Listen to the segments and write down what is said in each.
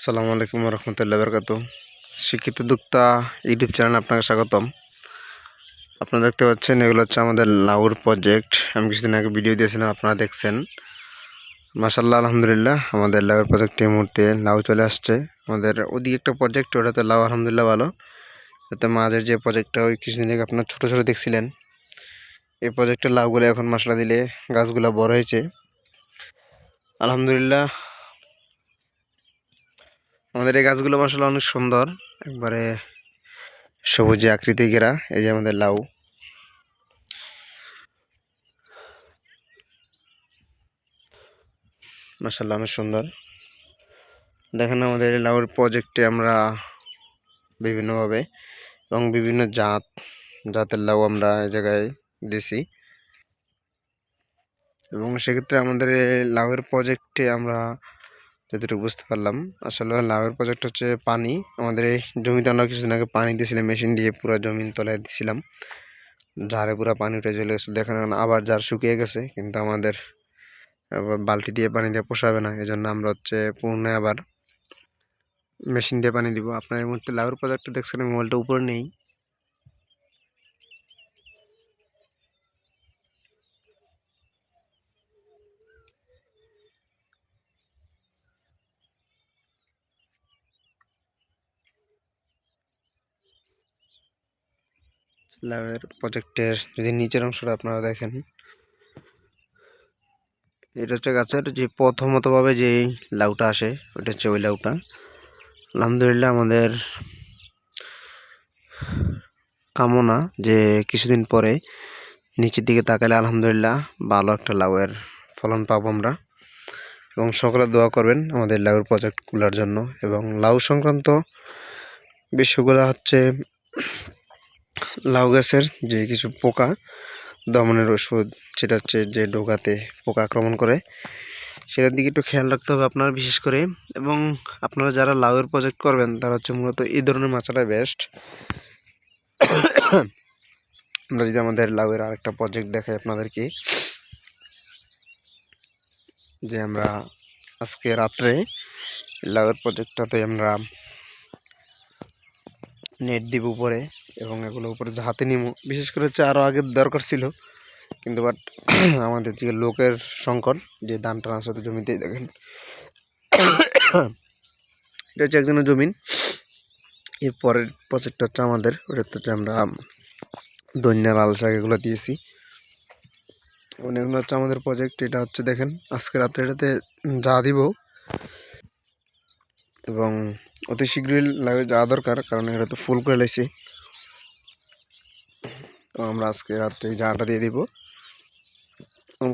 আসসালামু আলাইকুম রহমতুল্লাহ বরকাত। শিক্ষিত দুক্তা ইউটিউব চ্যানেল আপনাকে স্বাগতম। আপনারা দেখতে পাচ্ছেন, এগুলো হচ্ছে আমাদের লাউর প্রজেক্ট আমি কিছুদিন আগে ভিডিও দিয়েছিলাম, আপনারা দেখছেন। মাসাল্লাহ আলহামদুলিল্লাহ, আমাদের লাউর প্রজেক্টে মুহূর্তে লাউ চলে আসছে। আমাদের ওদিকে একটা প্রজেক্ট ওটাতে লাউ আলহামদুলিল্লাহ ভালো। তাতে মাঝের যে প্রজেক্টটা ওই কিছুদিন আগে আপনার ছোটো ছোটো দেখছিলেন। এই প্রজেক্টের লাউগুলো এখন মশলা দিলে গাছগুলো বড় হয়েছে। আলহামদুলিল্লাহ আমাদের এই গাছগুলো মশলা অনেক সুন্দর। একবারে সবুজে আকৃতি ঘেরা, এই যে আমাদের লাউ। মাসাল্লাহ অনেক সুন্দর। দেখেন আমাদের লাউর প্রজেক্টে আমরা বিভিন্নভাবে এবং বিভিন্ন জাত, জাতের লাউ আমরা এই জায়গায় দিছি। এবং সেক্ষেত্রে আমাদের লাউয়ের প্রজেক্টে আমরা যতটুকু বুঝতে পারলাম। আসলে লাভের প্রজেক্ট হচ্ছে পানি। আমাদের এই জমিতে আমরা কিছুদিন আগে পানি দিয়েছিলাম মেশিন দিয়ে পুরো জমিন তলায় দিছিলাম। ঝাড়ে পুরো পানি উঠে চলে গেছে দেখেন আবার ঝাড় শুকিয়ে গেছে, কিন্তু আমাদের বালতি দিয়ে পানি দিয়ে পোষাবে না। এই জন্য আমরা হচ্ছে পুনরায় আবার মেশিন দিয়ে পানি দিব। আপনার এই মুহূর্তে লাউর প্রজেক্টটা দেখছেন মোবাইলটা উপরে নেই। লাউয়ের প্রজেক্টের যদি নিচের অংশটা আপনারা দেখেন, এটা হচ্ছে গাছের যে প্রথমতভাবে যে লাউটা আসে, ওটা হচ্ছে ওই লাউটা। আলহামদুলিল্লাহ আমাদের কামনা যে কিছুদিন পরে নিচের দিকে তাকালে আলহামদুলিল্লাহ ভালো একটা লাউয়ের ফলন পাবো আমরা। এবং সকলে দোয়া করবেন আমাদের লাউয়ের প্রজেক্টগুলোর জন্য। এবং লাউ সংক্রান্ত বিষয়গুলো হচ্ছে লাউ গাছের যে কিছু পোকা, দমনের ওষুধ, সেটা হচ্ছে যে ডোকাতে পোকা আক্রমণ করে, সেটার দিকে একটু খেয়াল রাখতে হবে আপনার বিশেষ করে। এবং আপনারা যারা লাউয়ের প্রজেক্ট করবেন, তারা হচ্ছে মূলত এই ধরনের মাছাটাই বেস্ট আমরা যদি আমাদের লাউয়ের আরেকটা প্রজেক্ট দেখাই আপনাদেরকে, যে আমরা আজকে রাত্রে লাউয়ের প্রজেক্টটাতে আমরা নেট দিব উপরে। এবং এগুলো উপরে হাতে নিব বিশেষ করে হচ্ছে আরও আগের দরকার ছিল। কিন্তু বাট আমাদের যে লোকের সংকট, যে ধান ট্রান্সফার জমিতেই দেখেন। এটা হচ্ছে একজনের জমিন এর পরের প্রজেক্টটা হচ্ছে আমাদের ওটাতে হচ্ছে আমরা দৈন্যা লাল শাক এগুলো দিয়েছি। এবং এগুলো হচ্ছে আমাদের প্রজেক্ট এটা হচ্ছে দেখেন, আজকে রাত্রে এটাতে যা দিব। এবং অতি শীঘ্রই লাগে যাওয়া দরকার, কারণ এটা তো ফুল করে লাইছে। তো আমরা আজকে রাত্রে জাটা দিয়ে দিব।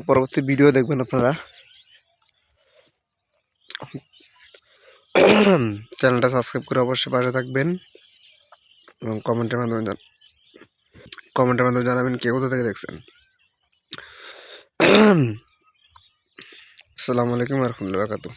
পরবর্তী ভিডিও দেখবেন আপনারা। চ্যানেলটা সাবস্ক্রাইব করে অবশ্যই পাশে থাকবেন। এবং কমেন্টের মাধ্যমে জান কমেন্টের মাধ্যমে জানাবেন কে কোথা থেকে দেখছেন। আসসালামু আলাইকুম রহমতুল্লাহ বরকাতুহ।